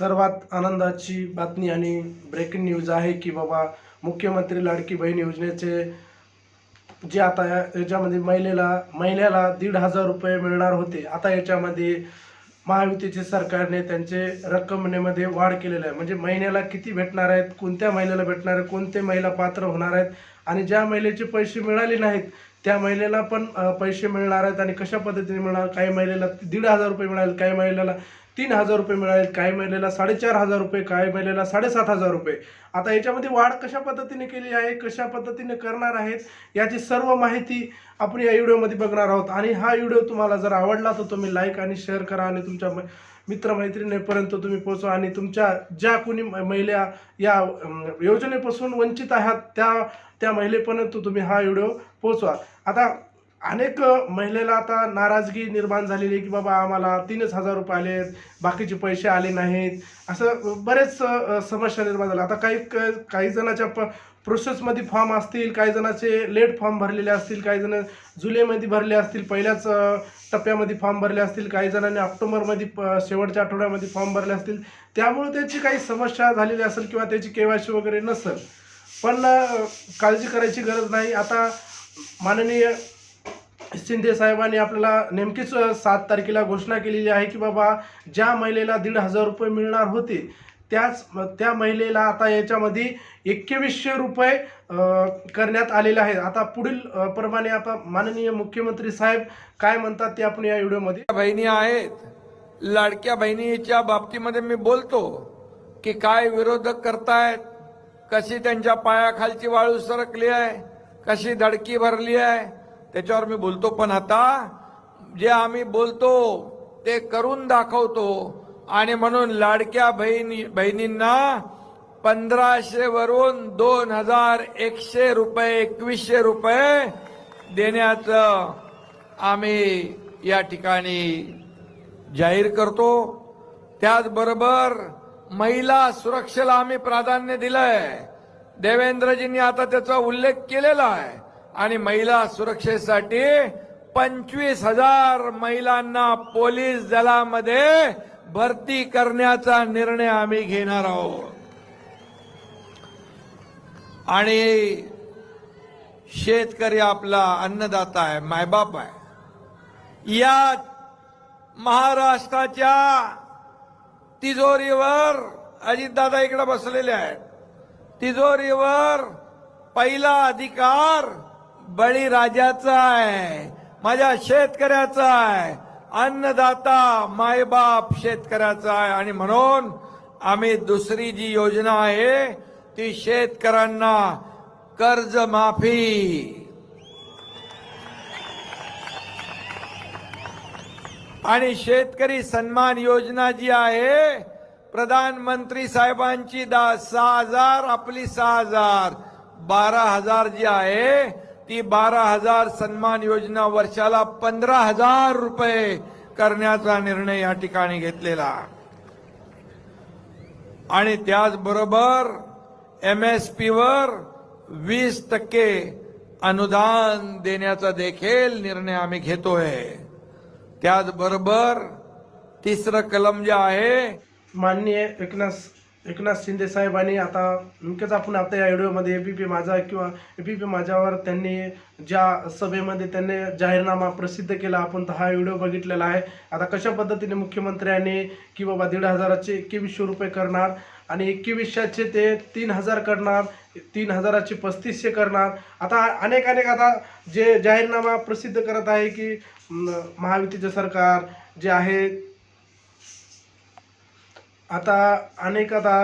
सर्वात आनंदाची बातमी आणि ब्रेकिंग न्यूज आहे की बाबा मुख्यमंत्री लाडकी बहीण योजनेचे जे आता या- याच्यामध्ये महिलेला महिन्याला दीड हजार रुपये मिळणार होते. आता याच्यामध्ये महायुतीचे सरकारने त्यांचे रक्कमेमध्ये वाढ केलेली आहे. म्हणजे महिन्याला किती भेटणार आहेत कोणत्या महिलेला भेटणार आहे कोणते महिला पात्र होणार आहेत आणि ज्या महिलेचे पैसे मिळाले नाहीत त्या महिलेला पण पैसे मिळणार आहेत आणि कशा पद्धतीने मिळणार? काही महिलेला दीड हजार रुपये मिळाले काही महिलेला तीन हजार रुपये मिळाले काही महिलेला साडेचार हजार रुपये काही महिलेला साडेसात हजार रुपये. आता याच्यामध्ये वाढ कशा पद्धतीने केली आहे कशा पद्धतीने करणार आहेत याची सर्व माहिती आपण या व्हिडिओमध्ये बघणार आहोत. आणि हा व्हिडिओ तुम्हाला जर आवडला तर तुम्ही लाईक आणि शेअर करा आणि तुमच्या मित्रमैत्रिणीपर्यंत तुम्ही पोहोचवा. आणि तुमच्या ज्या कोणी म- महिला या योजनेपासून वंचित आहात त्या त्या महिलेपर्यंत तुम्ही हा व्हिडिओ पोहोचवा. आता अनेक महिलेला आता नाराजगी निर्माण झालेली आहे की बाबा आम्हाला तीनच हजार रुपये आले आहेत बाकीचे पैसे आले नाहीत. असं बरेच समस्या निर्माण झाल्या. आता काही क- काही जणाच्या प प्रोसेसमध्ये फॉर्म असतील काही जणाचे लेट फॉर्म भरलेले असतील काही जण जुलैमध्ये भरले असतील पहिल्याच टप्प्यामध्ये फॉर्म भरले असतील काही जणांनी ऑक्टोबरमध्ये प- शेवटच्या आठवड्यामध्ये फॉर्म भरले असतील. त्यामुळे त्याची काही समस्या झालेली असेल किंवा त्याची केवायसी वगैरे नसेल. पण काळजी करायची गरज नाही. आता माननीय शिंदे साहेबांनी आपल्याला नेमकीच सात तारखेला घोषणा केलेली आहे की बाबा ज्या महिलेला दीड हजार रुपये मिळणार होते त्याच त्या महिलेला आता याच्यामध्ये एकवीसशे रुपये करण्यात आलेले आहेत. आता पुढील प्रमाणे आपण माननीय मुख्यमंत्री साहेब काय म्हणतात ते आपण या व्हिडिओमध्ये बहिणी आहेत. लाडक्या बहिणीच्या बाबतीमध्ये मी बोलतो की काय विरोधक करतायत कशी त्यांच्या पायाखालची वाळू सरकली आहे कशी धडकी भरली आहे त्याच्यावर मी बोलतो पण आता जे आम्ही बोलतो ते करून दाखवतो. आणि म्हणून लाडक्या बहिणी बहिणींना पंधराशे वरून दोन हजार एकशे रुपये एकवीसशे रुपये देण्याचं आम्ही या ठिकाणी जाहीर करतो. त्याचबरोबर महिला सुरक्षेला आम्ही प्राधान्य दिलंय. देवेंद्रजींनी आता त्याचा उल्लेख केलेला आहे. आणि महिला सुरक्षेसाठी पंचवीस हजार महिलांना पोलीस दलामध्ये भरती करण्याचा निर्णय आम्ही घेणार आहोत. आणि शेतकरी आपला अन्नदाता आहे मायबाप आहे. या महाराष्ट्राच्या तिजोरीवर अजितदादा इकडे बसलेले आहेत. तिजोरीवर पहिला अधिकार बळीराजाचा आहे माझ्या शेतकऱ्याचा आहे अन्नदाता मायबाप शेतकऱ्याचा आहे. आणि म्हणून आम्ही दुसरी जी योजना आहे ती शेतकऱ्यांना कर्ज माफी आणि शेतकरी सन्मान योजना जी आहे प्रधानमंत्री साहेबांची दा सहा हजार आपली सहा हजार बारा हजार जी आहे ती बारा हजार सन्मान योजना वर्षाला पंधरा हजार रुपये करण्याचा निर्णय या ठिकाणी घेतलेला. आणि त्याचबरोबर एम एस पी वर वीस टक्के अनुदान देण्याचा देखील निर्णय आम्ही घेतोय. त्याचबरोबर तिसरं कलम जे आहे माननीय एकनाथ एकनाथ शिंदे साहेबांनी आता नेमकंच आपण आता या व्हिडिओमध्ये पी माझा किंवा ए पी पी माझ्यावर त्यांनी ज्या सभेमध्ये त्यांनी जाहीरनामा प्रसिद्ध केला आपण तर हा व्हिडिओ बघितलेला आहे. आता कशा पद्धतीने मुख्यमंत्र्यांनी की बाबा दीड हजाराचे एकवीसशे रुपये करणार आणि एकवीसशेचे ते तीन हजार करणार तीन हजाराचे पस्तीसशे करणार. आता अनेक अनेक आता जे जाहीरनामा प्रसिद्ध करत आहे की म, महायुतीचे सरकार जे आहे आता अनेक आता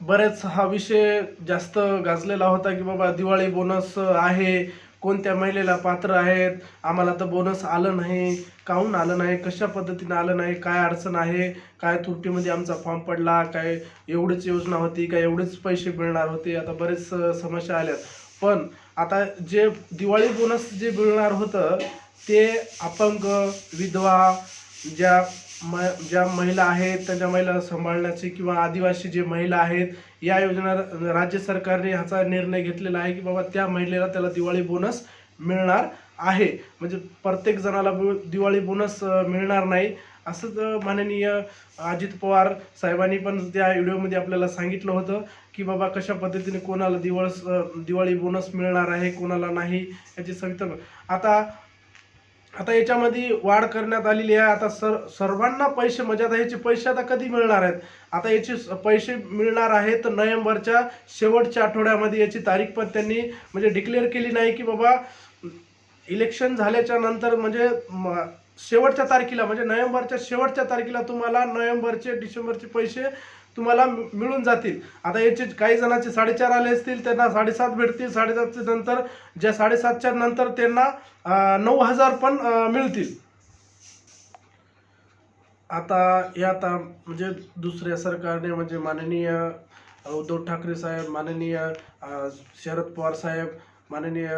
बरेच हा विषय जास्त गाजलेला होता की बाबा दिवाळी बोनस आहे कोणत्या महिलेला पात्र आहेत आम्हाला तर बोनस आलं नाही काहून आलं नाही कशा पद्धतीनं आलं नाही काय अडचण आहे काय तुटीमध्ये आमचा फॉर्म पडला काय एवढीच योजना होती काय एवढेच पैसे मिळणार होते आता बरेच समस्या आल्यात. पण आता जे दिवाळी बोनस जे मिळणार होतं ते अपंग विधवा ज्या म ज्या महिला आहेत त्यांच्या महिला सांभाळण्याची किंवा आदिवासी जे महिला आहेत या योजना राज्य सरकारने ह्याचा निर्णय घेतलेला आहे की बाबा त्या महिलेला त्याला दिवाळी बोनस मिळणार आहे. म्हणजे प्रत्येक जणाला दिवाळी बोनस मिळणार नाही. असंच माननीय अजित पवार साहेबांनी पण त्या व्हिडिओमध्ये आपल्याला सांगितलं होतं की बाबा कशा पद्धतीने कोणाला दिवस दिवाळी बोनस मिळणार आहे कोणाला नाही याची सविस्तर आता आता याच्यामध्ये वाढ करण्यात आलेली आहे. आता सर सर्वांना पैसे म्हणजे आता याचे पैसे आता कधी मिळणार आहेत? आता याचे स- पैसे मिळणार आहेत नोव्हेंबरच्या शेवटच्या आठवड्यामध्ये. याची तारीख पण त्यांनी म्हणजे डिक्लेअर केली नाही की बाबा इलेक्शन झाल्याच्यानंतर म्हणजे शेवटच्या तारखेला म्हणजे नोव्हेंबरच्या शेवटच्या तारखेला तुम्हाला नोव्हेंबरचे डिसेंबरचे पैसे तुम्हाला मिळून जातील. आता याचे काही जणांचे साडेचार आले असतील त्यांना साडेसात भेटतील. साडेसातच्या नंतर ज्या साडेसातच्या नंतर त्यांना नऊ हजार पण मिळतील. आता या आता म्हणजे दुसऱ्या सरकारने म्हणजे माननीय उद्धव ठाकरे साहेब माननीय शरद पवार साहेब माननीय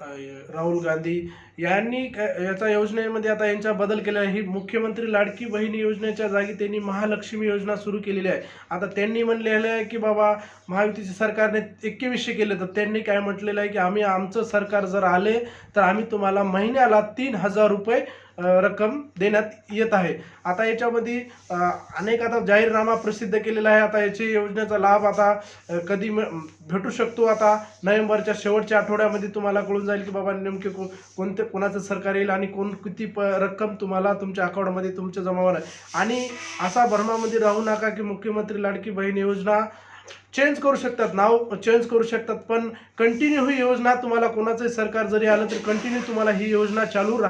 राहुल गांधी यांनी क- याचा योजनेमध्ये आता यांच्या बदल केला आहे. ही मुख्यमंत्री लाडकी बहीण योजनेच्या जागी त्यांनी महालक्ष्मी योजना सुरू केलेली आहे. आता त्यांनी म्हणलेलं आहे की बाबा महायुतीच्या सरकारने एकवीसशे केले तर त्यांनी काय म्हटलेलं आहे की आम्ही आमचं सरकार जर आले तर आम्ही तुम्हाला महिन्याला तीन हजार रुपये रक्कम देण्यात येत आहे. आता याच्यामध्ये अनेक आता जाहीरनामा प्रसिद्ध केलेला आहे. आता याची योजनेचा लाभ आता कधी भेटू शकतो आता? नोव्हेंबरच्या शेवटच्या आठवड्यामध्ये तुम्हाला कळून जाईल की बाबा नेमके को कोणते कोणाचं सरकार येईल आणि कोण किती प रक्कम तुम्हाला तुमच्या अकाउंटमध्ये तुमच्या जमा होणार आहे. आणि असा भ्रमामध्ये राहू नका की मुख्यमंत्री लाडकी बहीण योजना चेंज करू शकतात. नाव चेंज करू शकतात. पण कंटिन्यू ही योजना तुम्हाला कोणाचंही सरकार जरी आलं तरी कंटिन्यू तुम्हाला ही योजना चालू राह